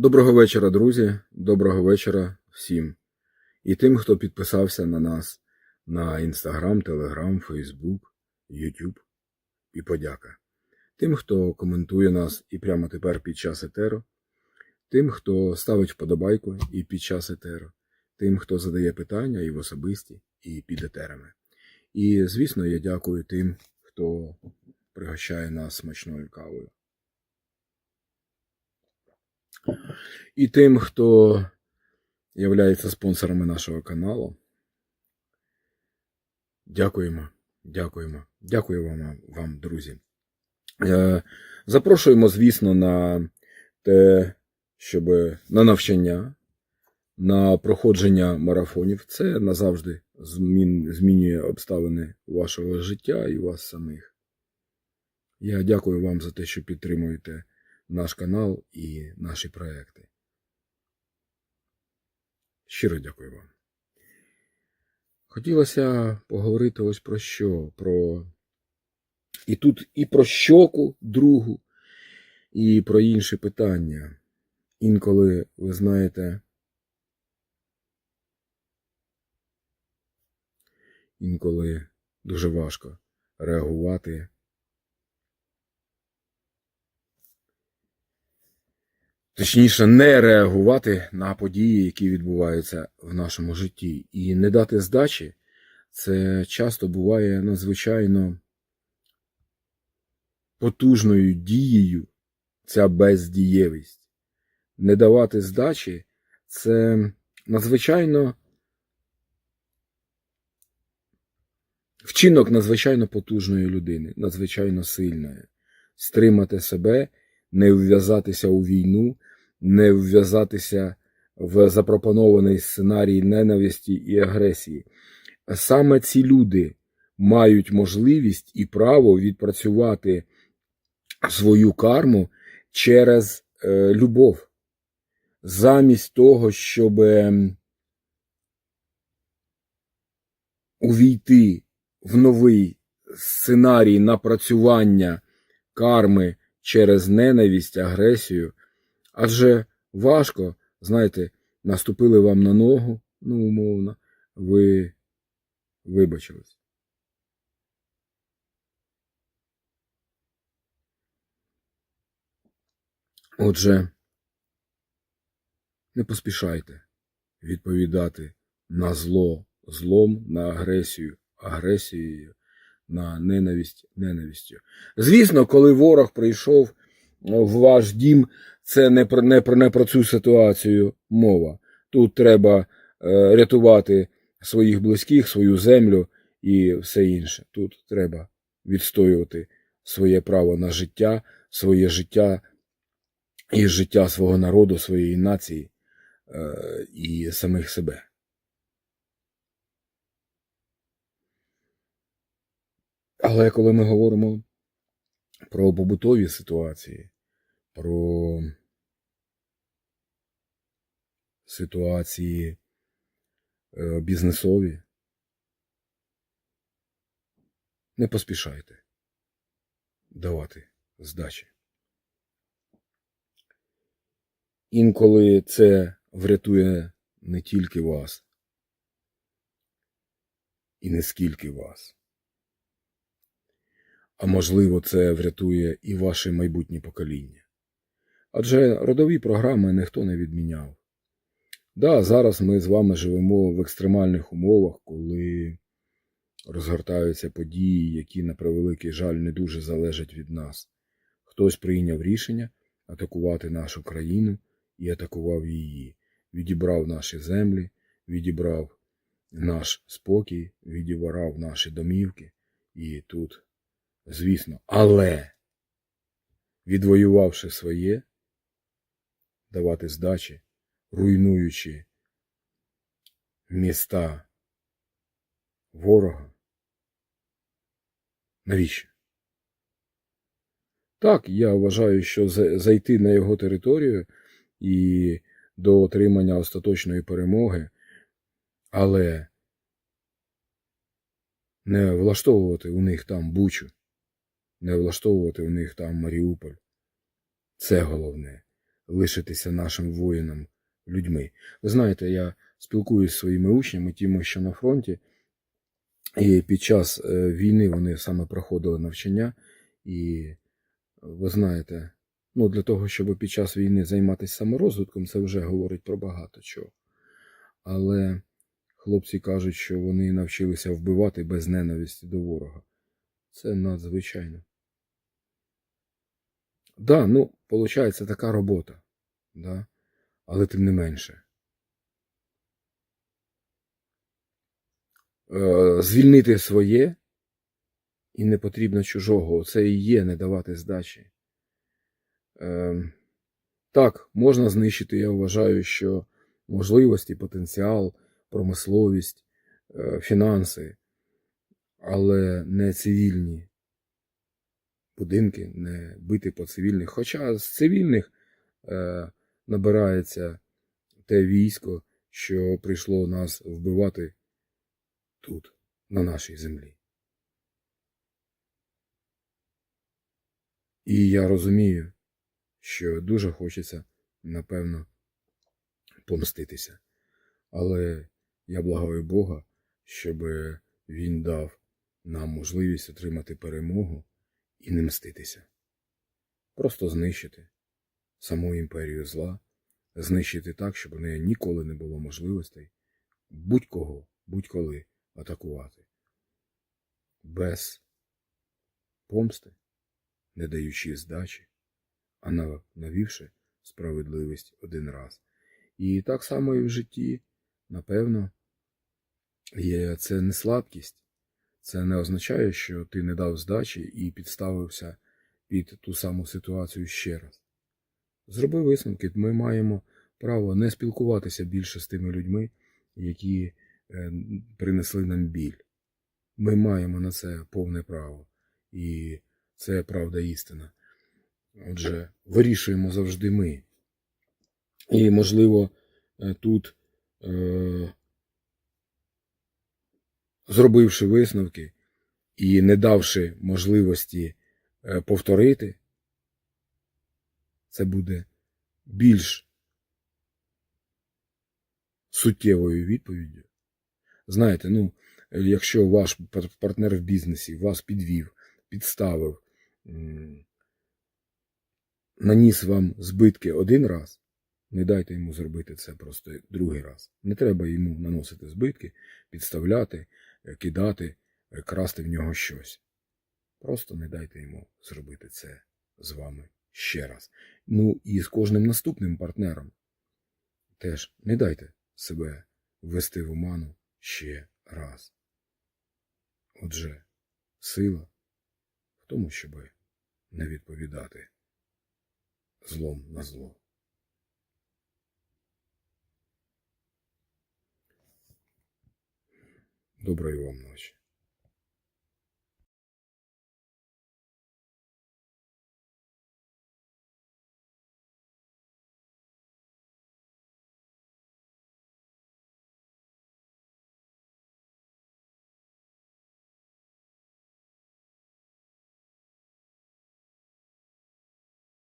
Доброго вечора, друзі. Доброго вечора всім. І тим, хто підписався на нас на Інстаграм, Телеграм, Фейсбук, Ютуб. І подяка. Тим, хто коментує нас і прямо тепер під час етеру. Тим, хто ставить вподобайку і під час етеру. Тим, хто задає питання і в особисті, і під етерами. І, звісно, я дякую тим, хто пригощає нас смачною кавою. І тим, хто являється спонсорами нашого каналу. Дякуємо, дякуємо, дякую вам, вам друзі. Е, Запрошуємо, звісно, на те, щоб на навчання, на проходження марафонів. Це назавжди змін, змінює обставини вашого життя і вас самих. Я дякую вам за те, що підтримуєте наш канал і наші проекти. Щиро дякую вам. Хотілося поговорити ось про що? Про і тут і про щоку другу, і про інші питання. Інколи, ви знаєте, інколи дуже важко реагувати Точніше, не реагувати на події, які відбуваються в нашому житті. І не дати здачі, це часто буває надзвичайно потужною дією, ця бездієвість. Не давати здачі це надзвичайно вчинок надзвичайно потужної людини, надзвичайно сильної. Стримати себе, не вв'язатися у війну не вв'язатися в запропонований сценарій ненависті і агресії. Саме ці люди мають можливість і право відпрацювати свою карму через е, любов, замість того, щоб увійти в новий сценарій напрацювання карми через ненависть, агресію. Адже важко, знаєте, наступили вам на ногу, ну, умовно, ви вибачились. Отже, не поспішайте відповідати на зло злом, на агресію, агресією, на ненависть ненавистю. Звісно, коли ворог прийшов в ваш дім, це не про не про не про цю ситуацію мова. Тут треба е, рятувати своїх близьких, свою землю і все інше. Тут треба відстоювати своє право на життя, своє життя і життя свого народу, своєї нації е, і самих себе. Але коли ми говоримо про побутові ситуації, про ситуації е, бізнесові. Не поспішайте давати здачі. Інколи це врятує не тільки вас, і не скільки вас, а можливо, це врятує і ваше майбутнє покоління. Адже родові програми ніхто не відміняв. Да, зараз ми з вами живемо в екстремальних умовах, коли розгортаються події, які, на превеликий жаль, не дуже залежать від нас. Хтось прийняв рішення атакувати нашу країну і атакував її, відібрав наші землі, відібрав наш спокій, відібрав наші домівки. І тут, звісно, але, відвоювавши своє, давати здачі руйнуючи міста ворога. Навіщо? Так, я вважаю, що зайти на його територію і до отримання остаточної перемоги, але не влаштовувати у них там Бучу, не влаштовувати у них там Маріуполь. Це головне лишитися нашим воїнам людьми. Ви знаєте, я спілкуюся зі своїми учнями, тими, що на фронті, і під час е, війни вони саме проходили навчання, і ви знаєте, ну для того, щоб під час війни займатися саморозвитком, це вже говорить про багато чого. Але хлопці кажуть, що вони навчилися вбивати без ненависті до ворога. Це надзвичайно. Да, ну, виходить, така робота. Да? Але тим не менше. Е, звільнити своє і не потрібно чужого. Це і є не давати здачі. Е, так, можна знищити, я вважаю, що можливості, потенціал, промисловість, е, фінанси, але не цивільні будинки, не бити по цивільних. Хоча з цивільних е, набирається те військо, що прийшло нас вбивати тут, на нашій землі. І я розумію, що дуже хочеться, напевно, помститися. Але я благаю Бога, щоб Він дав нам можливість отримати перемогу і не мститися. Просто знищити саму імперію зла, знищити так, щоб у неї ніколи не було можливостей будь-кого, будь-коли атакувати. Без помсти, не даючи здачі, а навівши справедливість один раз. І так само і в житті, напевно, є це не слабкість. Це не означає, що ти не дав здачі і підставився під ту саму ситуацію ще раз. Зроби висновки, ми маємо право не спілкуватися більше з тими людьми, які е, принесли нам біль. Ми маємо на це повне право. І це правда істина. Отже, вирішуємо завжди ми. І, можливо, е, тут, е, зробивши висновки і не давши можливості е, повторити, це буде більш суттєвою відповіддю. Знаєте, ну, якщо ваш партнер в бізнесі вас підвів, підставив, наніс вам збитки один раз, не дайте йому зробити це просто другий раз. Не треба йому наносити збитки, підставляти, кидати, е, красти в нього щось. Просто не дайте йому зробити це з вами ще раз. Ну і з кожним наступним партнером теж не дайте себе ввести в оману ще раз. Отже, сила в тому, щоб не відповідати злом на зло. Доброї вам ночі.